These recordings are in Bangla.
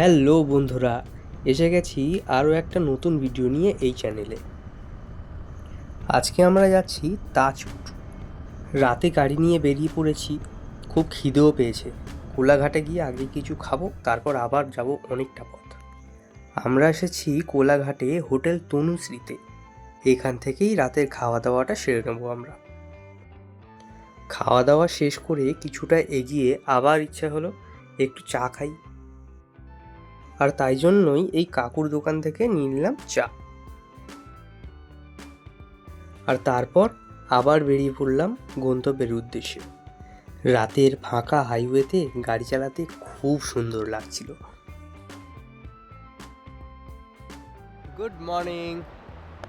হ্যালো বন্ধুরা, এসে গেছি আরও একটা নতুন ভিডিও নিয়ে এই চ্যানেলে। আজকে আমরা যাচ্ছি তাজপুর। রাতে গাড়ি নিয়ে বেরিয়ে পড়েছি, খুব খিদেও পেয়েছে। কোলাঘাটে গিয়ে আগে কিছু খাব, তারপর আবার যাব অনেকটা পথ। আমরা এসেছি কোলাঘাটে হোটেল তনুশ্রীতে। এখান থেকেই রাতের খাওয়া দাওয়াটা সেরে নেব আমরা। খাওয়া দাওয়া শেষ করে কিছুটা এগিয়ে আবার ইচ্ছা হলো একটু চা খাই। আর তাই জন্যই এই কাকুর দোকান থেকে নিয়ে নিলাম চা। আর তারপর আবার বেরিয়ে পড়লাম গন্তব্যের উদ্দেশ্যে। রাতের ফাঁকা হাইওয়েতে গাড়ি চালাতে খুব সুন্দর লাগছিল। Good morning.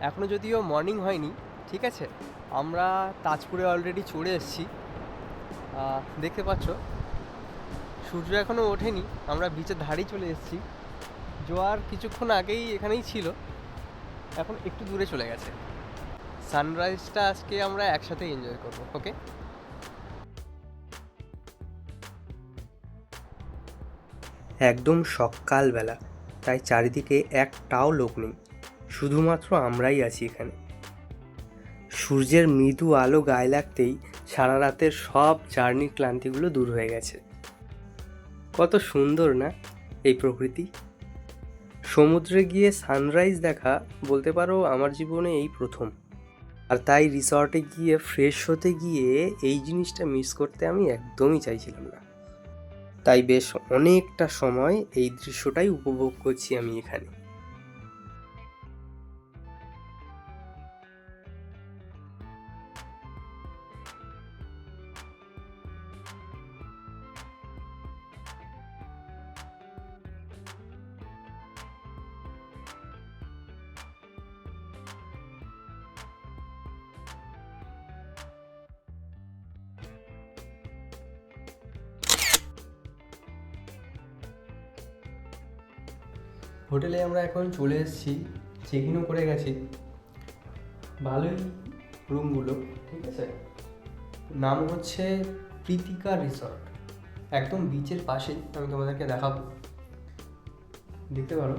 এখনও যদিও মর্নিং হয়নি, ঠিক আছে? আমরা তাজপুরে অলরেডি চড়ে এসেছি। দেখতে পাচ্ছ, সূর্য এখনও ওঠেনি, আমরা বিচের ধারেই চলে এসেছি। জোয়ার কিছুক্ষণ আগেই এখানেই ছিল। এখন একটু দূরে চলে গেছে। সানরাইজটা আজকে আমরা একসাথে এনজয় করব ওকে একদম সকালবেলা, তাই চারিদিকে একটাও লোক নেই। শুধুমাত্র আমরাই আছি এখানে। সূর্যের মৃদু আলো গায়ে লাগতেই সারা রাতের সব জার্নির ক্লান্তিগুলো দূর হয়ে গেছে। কত সুন্দর না এই প্রকৃতি? সমুদ্রে গিয়ে সানরাইজ দেখা বলতে পারো আমার জীবনে এই প্রথম। আর তাই রিসর্টে গিয়ে ফ্রেশ হতে গিয়ে এই জিনিসটা মিস করতে আমি একদমই চাইছিলাম না। তাই বেশ অনেকটা সময় এই দৃশ্যটাই উপভোগ করছি আমি এখানে। হোটেলে আমরা এখন চলে এসেছি চেক ইনও করে গেছি। ভালোই রুমগুলো, ঠিক আছে? নাম হচ্ছে প্রীতিকা রিসর্ট। একদম বিচের পাশেই, আমি তোমাদেরকে দেখাবো। দেখতে পারো।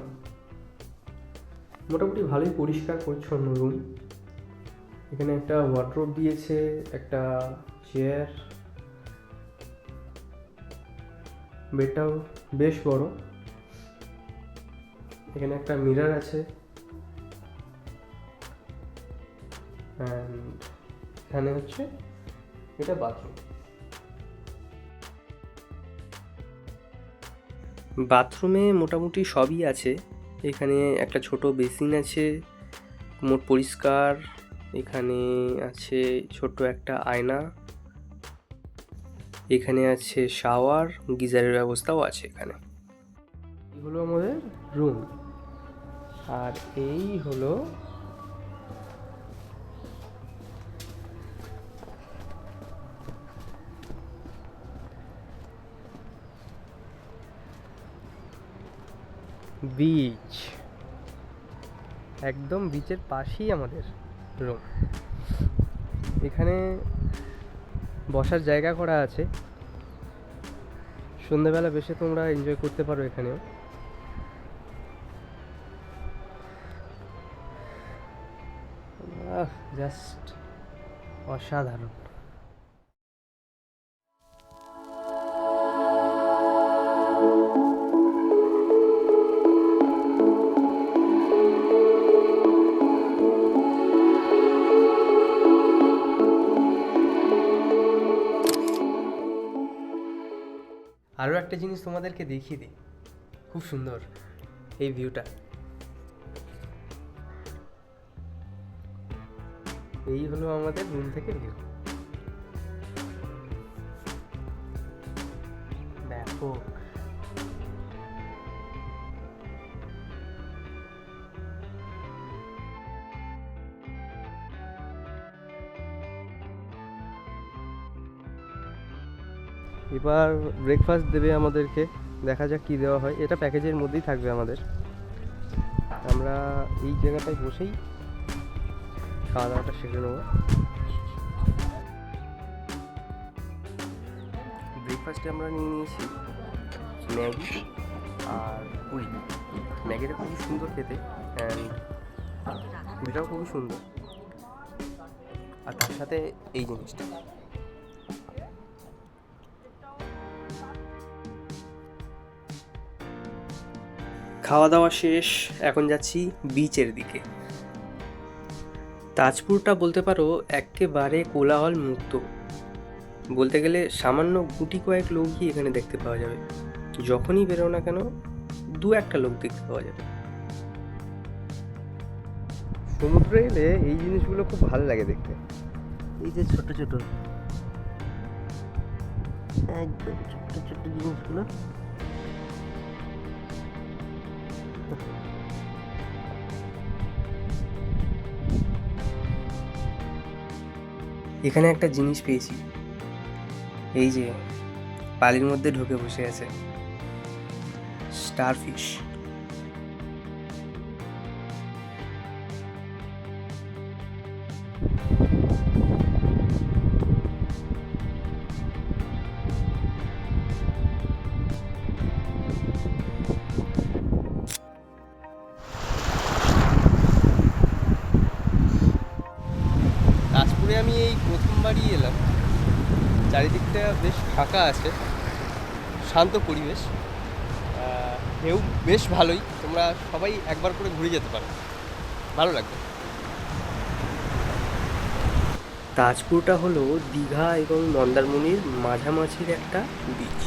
মোটামুটি ভালোই পরিষ্কার, পরিচ্ছন্ন রুম এখানে একটা ওয়ার্ড্রোব দিয়েছে, একটা চেয়ার বেডটাও বেশ বড়। এখানে একটা মিরার আছে। এখানে হচ্ছে এটা বাথরুম বাথরুমে মোটামুটি সবই আছে। এখানে একটা ছোট বেসিন আছে, মোট পরিষ্কার। এখানে আছে ছোট একটা আয়না। এখানে আছে শাওয়ার গিজারের ব্যবস্থাও আছে এখানে। এগুলো আমাদের রুম আর এই হলো বিচ একদম বিচের পাশেই আমাদের রুম এখানে বসার জায়গা করা আছে। সন্ধ্যাবেলা বেশি তোমরা এনজয় করতে পারো এখানেও। জাস্ট অসাধারণ। আরও একটা জিনিস তোমাদেরকে দেখিয়ে দিই। খুব সুন্দর এই ভিউটা এই হলো আমাদের রুম থেকে ভিউ ব্যাপক এবার ব্রেকফাস্ট দেবে আমাদেরকে। দেখা যাক কী দেওয়া হয়। এটা প্যাকেজের মধ্যেই থাকবে আমাদের। আমরা এই জায়গাটায় বসেই খাওয়া দাওয়াটা সেরে নেব। ব্রেকফাস্টে আমরা নিয়ে নিয়েছি ম্যাগি আর পুরি। ম্যাগিটা খুবই সুন্দর খেতে অ্যান্ড পুরিটাও খুবই সুন্দর। আর তার সাথে এই জিনিসটা। খাওয়া দাওয়া শেষ, এখন যাচ্ছি বিচের দিকে। তাজপুরটা বলতে পারো একেবারে কোলাহল মুক্ত বলতে গেলে সামান্য গুটি কয়েক লোকই এখানে দেখতে পাওয়া যাবে। যখনই বেরো না কেন দু একটা লোক দেখতে পাওয়া যাবে। সমুদ্রে এলে এই জিনিসগুলো খুব ভালো লাগে দেখতে। এই যে ছোট ছোট। একদম ছোট ছোট জিনিসগুলো। এখানে একটা জিনিস পেয়েছি। এই যে পালির মধ্যে ঢুকে বসে আছে। স্টারফিশ। চারিদিকটা বেশ ফাঁকা আছে। শান্ত পরিবেশ। ঢেউ বেশ ভালোই। তোমরা সবাই একবার করে ঘুরে যেতে পারো। ভালো লাগবে। তাজপুরটা হলো দীঘা এবং মন্দারমণির মাঝামাঝির একটা বিচ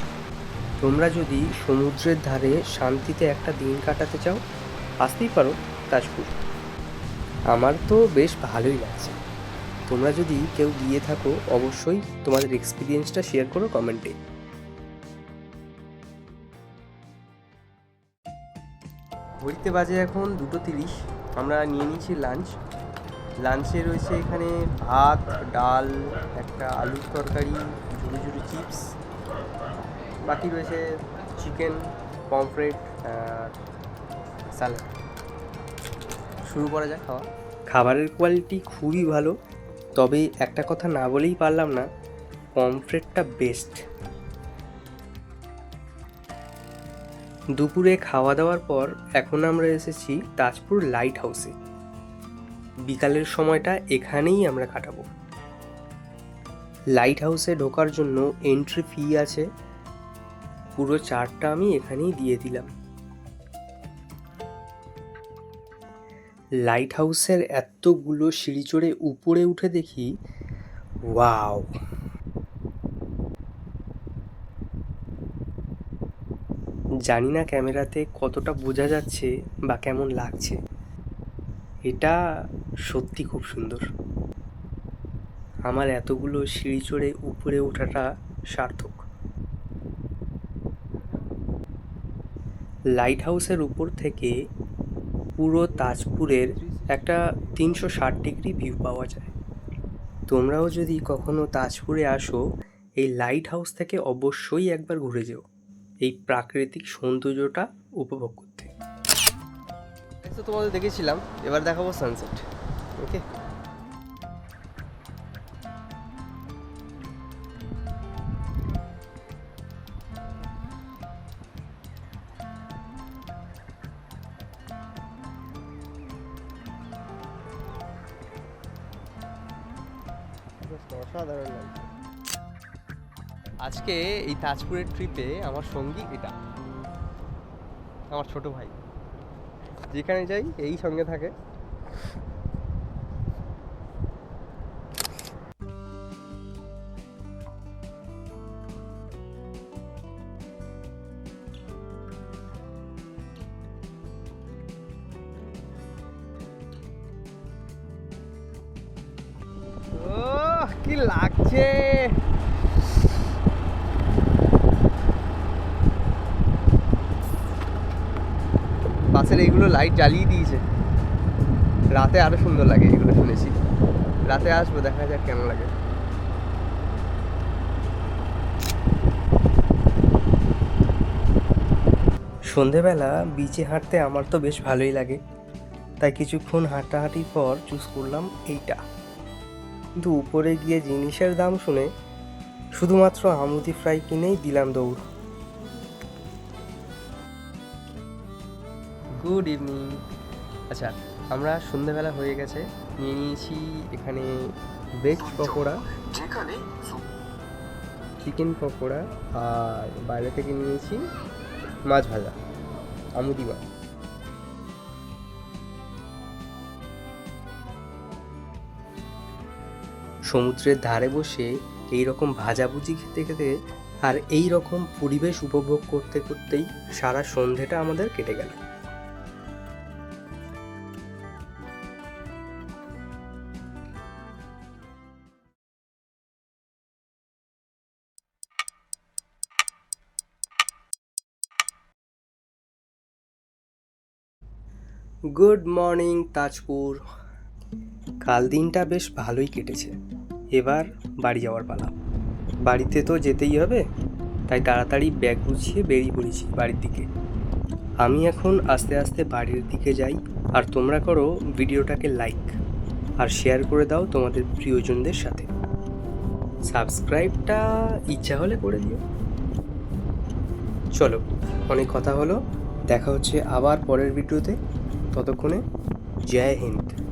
তোমরা যদি সমুদ্রের ধারে শান্তিতে একটা দিন কাটাতে চাও, আসতেই পারো তাজপুর। আমার তো বেশ ভালোই লাগছে। তোমরা যদি কেউ গিয়ে থাকো, অবশ্যই তোমাদের এক্সপিরিয়েন্সটা শেয়ার করো কমেন্টে ঘড়িতে বাজে এখন দুটো তিরিশ। আমরা নিয়ে নিয়েছি লাঞ্চ লাঞ্চে রয়েছে এখানে ভাত, ডাল, একটা আলুর তরকারি ঝুড়ি ঝুড়ি চিপস বাকি রয়েছে চিকেন পমফ্রেট স্যালাড শুরু করা যাক খাওয়া। খাবারের কোয়ালিটি খুবই ভালো। তবে একটা কথা না বলেই পারলাম না, পমফ্রেটটা বেস্ট দুপুরে খাওয়া দাওয়ার পর এখন আমরা এসেছি তাজপুর লাইট হাউসে বিকালের সময়টা এখানেই আমরা কাটাবো। লাইট হাউসে ঢোকার জন্য এন্ট্রি ফি আছে। পুরো চারটা আমি এখানেই দিয়ে দিলাম। লাইট হাউসের এতগুলো সিঁড়ি চড়ে উপরে উঠে দেখি, ওয়াও। জানি না ক্যামেরাতে কতটা বোঝা যাচ্ছে বা কেমন লাগছে। এটা সত্যি খুব সুন্দর। আমার এতগুলো সিঁড়ি চড়ে উপরে ওঠাটা সার্থক। লাইট হাউসের উপর থেকে পুরো তাজপুরের একটা তিনশো ষাট ডিগ্রি ভিউ পাওয়া যায়। তোমরাও যদি কখনো তাজপুরে আসো, এই লাইট হাউস থেকে অবশ্যই একবার ঘুরে যেও। এই প্রাকৃতিক সৌন্দর্যটা উপভোগ করতে। তোমাদের দেখেছিলাম, এবার দেখাবো সানসেট ওকে আজকে এই তাজপুরের ট্রিপে আমার সঙ্গী এটা। আমার ছোট ভাই। যেখানে যাই, এই সঙ্গে থাকে। কি লাগছে! বাসের এইগুলো লাইট জ্বালিয়ে দিয়েছে। রাতে আরও সুন্দর লাগে এগুলো শুনেছি। রাতে আসব, দেখা যাক কেমন লাগে। সন্ধেবেলা বিচে হাঁটতে আমার তো বেশ ভালোই লাগে। তাই কিছুক্ষণ হাঁটাহাঁটির পর চুজ করলাম এইটা। কিন্তু উপরে গিয়ে জিনিসের দাম শুনে শুধুমাত্র আমুদি ফ্রাই কিনেই দিলাম দৌড়। গুড ইভিনিং আচ্ছা আমরা সন্ধ্যেবেলা হয়ে গেছে। নিয়ে নিয়েছি এখানে ভেজ পকোড়া যেখানে চিকেন পকোড়া আর বাইরে থেকে নিয়েছি মাছ ভাজা আমুদি মাছ। সমুদ্রের ধারে বসে এই রকম ভাজাভুজি খেতে খেতে আর এই রকম পরিবেশ উপভোগ করতে করতেই সারা সন্ধেটা আমাদের কেটে গেল। Good morning Tajpur. কাল দিনটা বেশ ভালোই কেটেছে। এবার বাড়ি যাওয়ার পালা। বাড়িতে তো যেতেই হবে, তাই তাড়াতাড়ি ব্যাগ গুছিয়ে বেরিয়ে পড়েছি বাড়ির দিকে। আমি এখন আস্তে আস্তে বাড়ির দিকে যাই, আর তোমরা করো ভিডিওটাকে লাইক আর শেয়ার করে দাও তোমাদের প্রিয়জনদের সাথে। সাবস্ক্রাইবটা ইচ্ছা হলে করে দিও। চলো, অনেক কথা হলো, দেখা হচ্ছে আবার পরের ভিডিওতে। ততক্ষণে জয় হিন্দ।